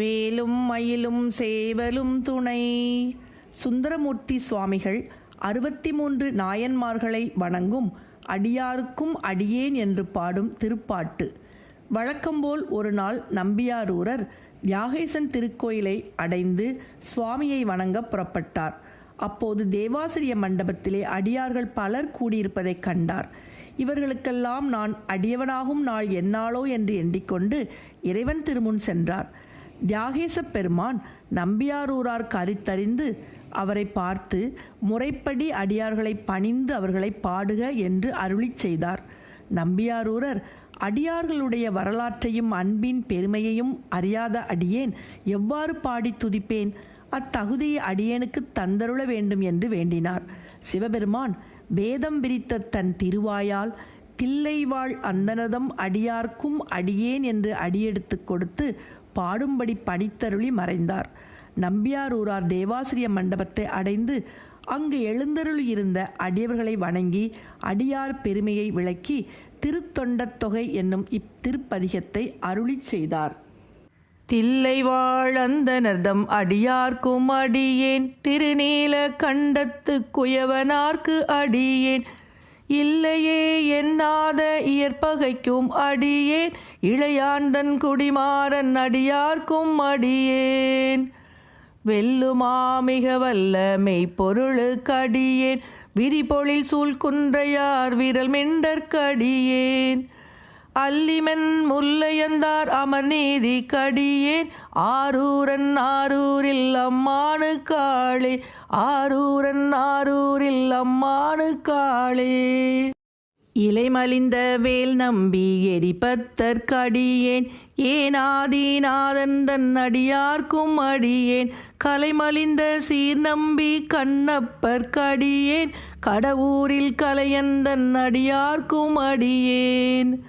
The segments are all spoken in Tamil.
வேலும் மயிலும் சேவலும் துணை. சுந்தரமூர்த்தி சுவாமிகள் அறுபத்தி மூன்று நாயன்மார்களை வணங்கும் அடியாருக்கும் அடியேன் என்று பாடும் திருப்பாட்டு. வழக்கம்போல் ஒரு நாள் நம்பியாரூரர் தியாகேசன் திருக்கோயிலை அடைந்து சுவாமியை வணங்க புறப்பட்டார். அப்போது தேவாசிரிய மண்டபத்திலே அடியார்கள் பலர் கூடியிருப்பதைக் கண்டார். இவர்களுக்கெல்லாம் நான் அடியவனாகும் நாள் என்னாளோ என்று எண்ணிக்கொண்டு இறைவன் திருமுன் சென்றார். தியாகேச பெருமான் நம்பியாரூரார் கரித்தறிந்து அவரை பார்த்து முறைப்படி அடியார்களை பணிந்து அவர்களை பாடுக என்று அருளிச் செய்தார். நம்பியாரூரர் அடியார்களுடைய வரலாற்றையும் அன்பின் பெருமையையும் அறியாத அடியேன் எவ்வாறு பாடி துதிப்பேன்? அத்தகுதியை அடியேனுக்கு தந்தருள வேண்டும் என்று வேண்டினார். சிவபெருமான் வேதம் விரித்த தன் திருவாயால் தில்லைவாழ் அந்தனதம் அடியார்க்கும் அடியேன் என்று அடியெடுத்து கொடுத்து பாடும்படி பணித்தருளி மறைந்தார். நம்பியாரூரார் தேவாசிரிய மண்டபத்தை அடைந்து அங்கு எழுந்தருள் இருந்த அடியவர்களை வணங்கி அடியார் பெருமையை விளக்கி திருத்தொண்டத் தொகை என்னும் இத்திருப்பதிகத்தை அருளிச் செய்தார். தில்லை வாழந்தனர்தம் அடியார்க்கும் அடியேன் திருநீல கண்டத்து குயவனார்க்கு அடியேன் இல்லையே எண்ணாத இயற்பகைக்கும் அடியேன். இளையாண்டன் குடிமாறன் அடியார்க்கும் அடியேன். வெல்லுமா மிக வல்ல மெய்ப்பொருளுக்கடியேன் விரிபொழில் சூழ்குன்றையார் விரல் மெண்டற்கடியேன் அல்லிமென் முல்லையந்தார் அமர்நீதி கடியேன் ஆரூரன் ஆரூரில் அம்மானு காளே ஆரூரன் ஆரூர் காளே இலைமலிந்த வேல் நம்பி எரிபத்தற்கடியேன் ஏனாதீநாதன் தன் அடியார்க்கும் அடியேன். கலைமலிந்த சீர் நம்பி கண்ணப்பற்கடியேன் கடவுரில் கலையந்தன் அடியார்க்கும் அடியேன்.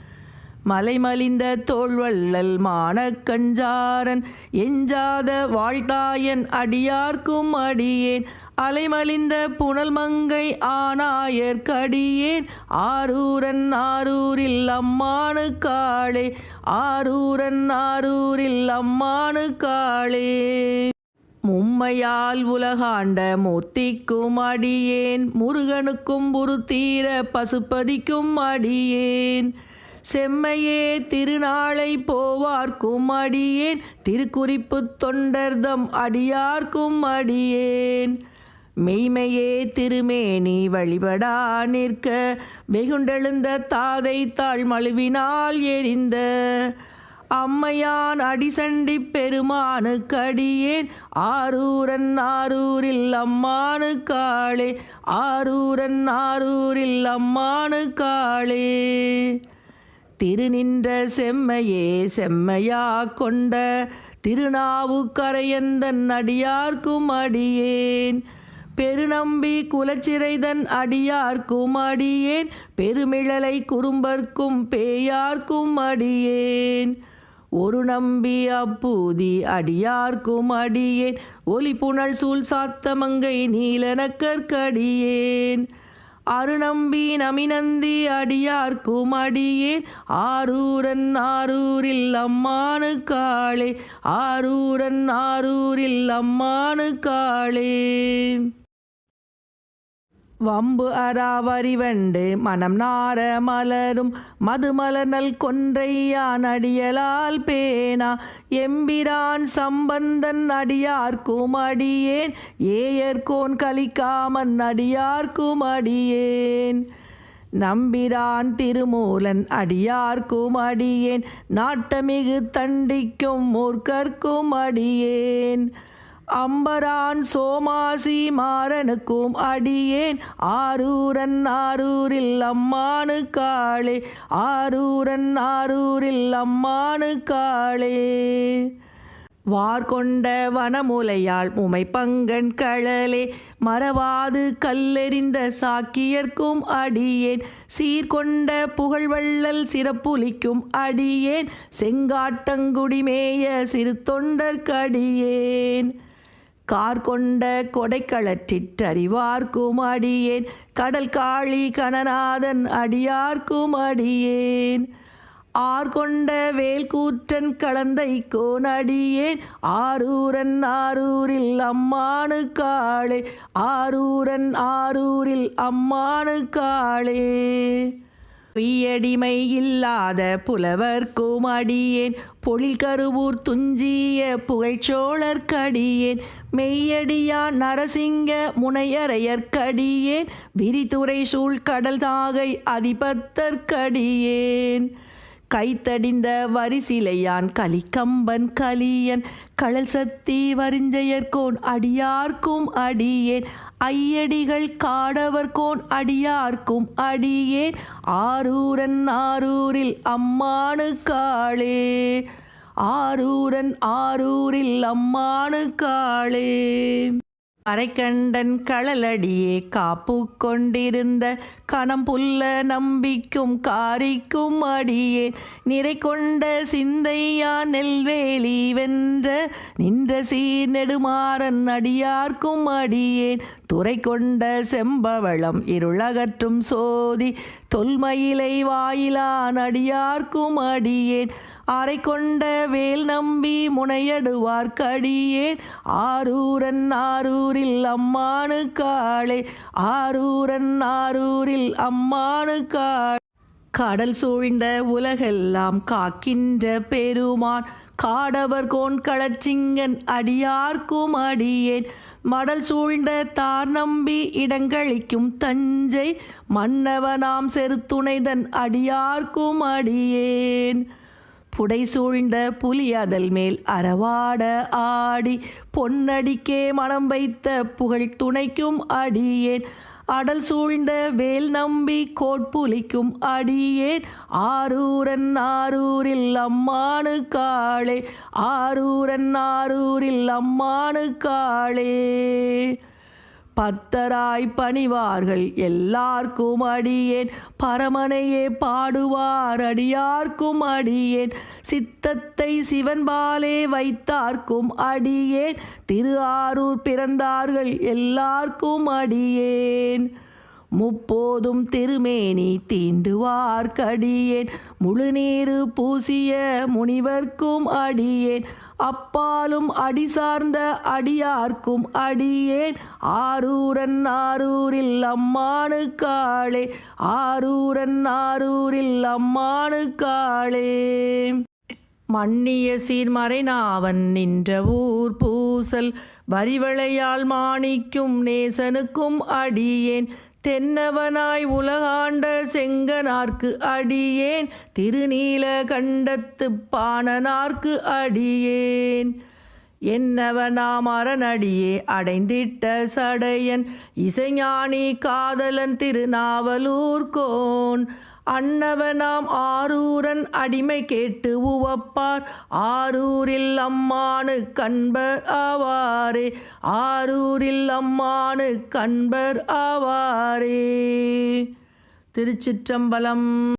மலைமலிந்த தோள்வள்ளல் மானக்கஞ்சாரன் எஞ்சாத வாழ்த்தாயன் அடியார்க்கும் அடியேன். அலைமலிந்த புனல் மங்கை ஆனாயற்கடியேன். ஆரூரன் ஆரூரில் அம்மானு காளே. ஆரூரன் ஆரூரில் அம்மானு காளே. மும்மையால் உலகாண்ட மூர்த்திக்கும் அடியேன். முருகனுக்கும் புருத்தீர பசுபதிக்கும் அடியேன். செம்மையே திருநாளை போவார்க்கும் அடியேன். திருக்குறிப்பு தொண்டர்தம் அடியார்க்கும் அடியேன். மெய்மையே திருமேனி வழிபடா நிற்க வெகுண்டெழுந்த தாதை தாழ் மழுவினால் எரிந்த. அம்மையான் அடிசண்டி பெருமானு கடியேன் ஆரூரன் ஆரூரில் அம்மானு காளே ஆரூரன் ஆரூரில் அம்மானு காளே. திருநின்ற செம்மையே செம்மையா கொண்ட திருநாவுக்கரையந்தன் அடியார்க்கும் அடியேன். பெருநம்பி குலச்சிறைதன் அடியார்க்கும் அடியேன் பெருமிழலை குறும்பர்க்கும் பேயார்க்கும் அடியேன் ஒரு நம்பி அப்பூதி அடியார்க்கும் அடியேன் ஒலி புனல் சூழ் சாத்தமங்கை நீலனக்கற்கடியேன் அருணம்பி நமினந்தி அடியார்க்கும் அடியேன் ஆரூரன் ஆரூரில் அம்மானு காளே. ஆரூரன் ஆரூரில் அம்மானு காளே. வம்பு அராவரிவண்டு மனம் நார மலரும் மதுமலர்நல் கொன்றையான் அடியலால் பேனா. எம்பிரான் சம்பந்தன் அடியார்க்கும் அடியேன். ஏயர்கோன் கலிக்காமன் அடியார்க்கும் அடியேன். நம்பிரான் திருமூலன் அடியார்க்கும் அடியேன். நாட்டமிகு தண்டிக்கும் மூர்க்கர்க்கும் அடியேன். அம்பரான் சோமாசி மாறனுக்கும் அடியேன். ஆரூரன் ஆரூரில் அம்மானு காளே. ஆரூரன் ஆரூரில் அம்மானு காளே. வார்கொண்ட வனமுலையாள் உமை பங்கன் கழலே. மறவாது கல்லெறிந்த சாக்கியர்க்கும் அடியேன். சீர்கொண்ட புகழ்வள்ளல் சிறப்புலிக்கும் அடியேன். செங்காட்டங்குடிமேய சிறு தொண்டர்க்கடியேன் கார் கொண்ட கொடைக்களற்றிற்றறிவார்க்கும் அடியேன் கடல் காளி கணநாதன் அடியார்க்கும் அடியேன் ஆர்கொண்ட வேல்கூற்றன் கலந்தை கோனடியேன் ஆரூரன் ஆரூரில் அம்மானு காளே. ஆரூரன் ஆரூரில் அம்மானு காளே. பொய்யடிமை இல்லாத புலவர்க்கும் அடியேன் பொழில் கருவூர் துஞ்சிய புகழ்ச்சோழர்க்கடியேன் மெய்யடியான் நரசிங்க முனையரையர்க்கடியேன் விரித்துறை சூழ் கடல் தாகை அதிபத்தற்கடியேன் கைத்தடிந்த வரிசிலையான் கலிக்கம்பன் கலியன் கழல் சத்தி வரிஞ்சயர்கோன் அடியார்க்கும் அடியேன் ஐயடிகள் காடவர்கோன் அடியார்க்கும் அடியேன் ஆரூரன் ஆரூரில் அம்மானு காளே ஆரூரன் ஆரூரில் அம்மானு காளே. அரைக்கண்டன் களலடியே காப்பு கொண்டிருந்த கணம் புல்ல நம்பிக்கும் காரிக்கும் அடியே. நிறை கொண்ட சிந்தையா நெல்வேலி வென்ற நின்ற சீர் நெடுமாறன் அடியார்க்கும் அடியேன் துறை கொண்ட செம்பவளம் இருளகற்றும் சோதி தொல்மயிலை வாயிலான் அடியார்க்கும் அடியேன் ஆரை கொண்ட வேல் நம்பி முனையடுவார்க்கடியேன் ஆரூரன் ஆரூரில் அம்மானு காளே. ஆரூரன் ஆரூரில் அம்மானு காளே. கடல் சூழ்ந்த உலகெல்லாம் காக்கின்ற பெருமான். காடவர் கோன் களச்சிங்கன் அடியார்க்கும் அடியேன் மடல் சூழ்ந்த தார் நம்பி இடங்களிக்கும் தஞ்சை. மன்னவனாம் செருத்துணைதன் அடியார்க்கும் அடியேன் புடை சூழ்ந்த புலியதல் மேல் அறவாட ஆடி பொன்னடிக்கே மனம் வைத்த புகழ் துணைக்கும் அடியேன். அடல் சூழ்ந்த வேல் நம்பி கோட்புலிக்கும் அடியேன். ஆரூரன் ஆரூரில் அம்மானு காளே ஆரூரன் ஆரூரில் அம்மானு காளே. பத்தராய் பணிவார்கள். எல்லார்க்கும் அடியேன். பரமனையே பாடுவார். அடியார்க்கும் அடியேன். சித்தத்தை சிவன்பாலே வைத்தார்க்கும் அடியேன். திரு ஆரூர் பிறந்தார்கள். எல்லார்க்கும் அடியேன். முப்போதும் திருமேனி தீண்டுவார்க்கடியேன். முழுநீரு பூசிய முனிவர்க்கும் அடியேன். அப்பாலும் அடி சார்ந்த அடியார்க்கும் அடியேன். ஆரூரன் ஆரூரில் அம்மானு காளே. ஆரூரன் ஆரூரில் அம்மானு காளே. மன்னிய சீர்மறைநாவன் நின்ற ஊர் பூசல். வரிவளையால் மாணிக்கும் நேசனுக்கும் அடியேன். தென்னவனாய் உலகாண்ட செங்கனார்க்கு அடியேன். திருநீல கண்டத்து பாணனார்க்கு அடியேன். என்னவனாம் அரணடியே அடைந்திட்ட சடையன். இசைஞானி காதலன் திருநாவலூர்கோன். அன்னவனாம் ஆரூரன் அடிமை கேட்டு உவப்பார். ஆரூரில் அம்மானு கண்பர் ஆவாரே. ஆரூரில் அம்மானு கண்பர் ஆவாரே. திருச்சிற்றம்பலம்